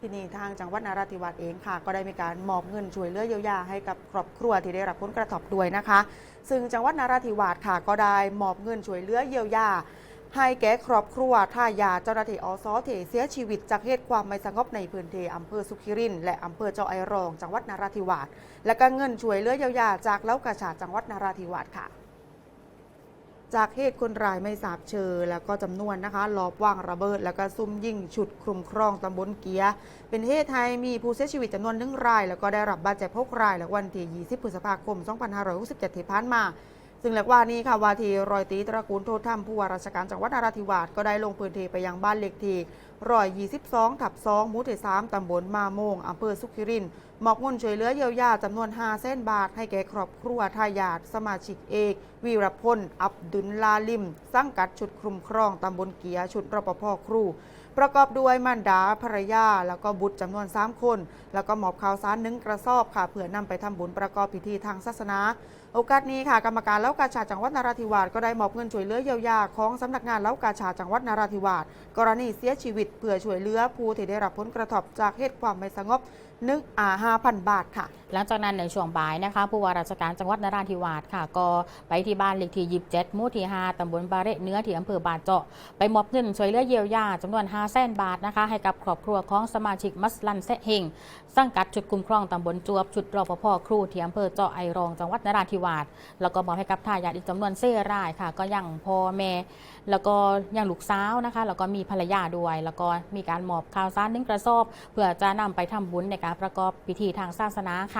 ที่นี่ทางจังหวัดนราธิวาสเองค่ะ ก็ได้มีการมอบเงินช่วยเหลือเยียวยาให้กับครอบครัวที่ได้รับผลกระทบด้วยนะคะ ซึ่งจังหวัดนราธิวาสค่ะ ก็ได้มอบเงินช่วยเหลือเยียวยาให้แก่ครอบครัวท่ายาเจ้าหน้าที่อสเทเสียชีวิตจากเหตุความไม่สงบในพื้นที่อำเภอสุขิริน และอำเภอเจ้าไอรอง จังหวัดนราธิวาสและก็เงินช่วยเหลือเยียวยาจากเล้ากาชาจังหวัดนราธิวาสค่ะ จากเหตุคนร้ายไม่ทราบเชอ แล้วก็จำนวนนะคะลอบวางระเบิด แล้วก็ซุ่มยิงฉุดคลุมครองตำบลเกีย เป็นเหตุให้มีผู้เสียชีวิตจำนวนหนึ่งราย แล้วก็ได้รับบาดเจ็บหกราย และวันที่ 20 พฤษภาคม 2567 ที่ผ่านมา ซึ่งและว่านี้ค่ะวาทีรอยตีตระกูลโทษธรรมผู้ว่าราชการจังหวัดนราธิวาสก็ได้ลงพื้นที่ไปยังบ้านเล็กที่รอย22ทับ2หมู่ที่3ตำบลมาโมงอำเภอสุขิรินทร์ มอบเงินช่วยเหลือเยียวยาจำนวน5เส้นบาท ให้แก่ครอบครัวทายาทสมาชิกเอก วีรพล อับดุลลาลิม สังกัดชุดคลุมครองตำบลเกียชุดรปภครู ประกอบด้วยมารดาภรรยา แล้วก็บุตรจำนวน 3 คน แล้วก็มอบข่าวสารหนึ่งกระสอบค่ะเพื่อนำไปทำบุญประกอบพิธีทางศาสนา โอกาสนี้ค่ะกรรมการเล้ากาชาจังหวัดนราธิวาสก็ได้มอบเงินช่วยเหลือเยียวยาของสำนักงานเล้ากาชาจังหวัดนราธิวาสกรณีเสียชีวิตเพื่อช่วยเหลือผู้ที่ได้รับผลกระทบจากเหตุความไม่สงบนึกอาห้า5,000 บาทค่ะ หลังจากนั้นในช่วงบ่ายนะคะผู้ว่าราชการจังหวัดนราธิวาสค่ะ ก็ไปที่บ้านเลขที่ 27 หมู่ที่ 5ตำบลบาเรเนื้อที่อำเภอบาเจาะ ไปมอบเงินช่วยเหลือเยียวยาจำนวน5แสนบาทนะคะ ให้กับครอบครัวของสมาชิกมัสลันเซเฮงสังกัดชุดคุ้มครองตำบลจวบชุดรปภครูที่อำเภอเจาะไอรองจังหวัดนราธิวาสแล้วก็มอบให้กับทายาทอีกจำนวนเซ่รายค่ะ ก็ยังพ่อแม่แล้วก็ยังลูกสาวนะคะ แล้วก็มีภรรยาด้วย แล้วก็มีการมอบข่าวสารนึ่งกระสอบ เพื่อจะนำไปทำบุญในการประกอบพิธีทางศาสนาค่ะ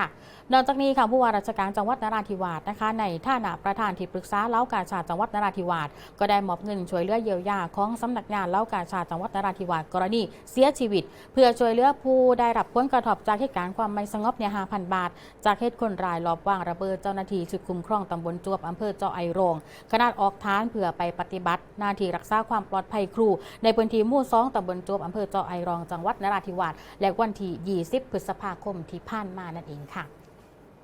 นอกจากนี้ค่ะผู้ว่าราชการจังหวัดนราธิวาสนะคะ ในฐานะประธานที่ปรึกษาเล้ากาชาดจังหวัดนราธิวาสก็ได้มอบเงินช่วยเหลือเยียวยาของสำนักงานเล้ากาชาดจังหวัดนราธิวาสกรณีเสียชีวิต เพื่อช่วยเหลือผู้ได้รับผลกระทบจากเหตุการณ์ความไม่สงบเนี่ย5,000บาท จากเหตุคนร้ายลอบวางระเบิดเจ้าหน้าที่ชุดคุ้มครองตำบลจวบอำเภอเจ้าไอโรงขนาดออกทานเพื่อไปปฏิบัติหน้าที่รักษาความปลอดภัยครู ในพื้นที่หมู่สองตำบลจวบอำเภอเจ้าไอรองจังหวัดนราธิวาสและวันที่ 20 พฤษภาคมที่ผ่านมานั่นเองค่ะ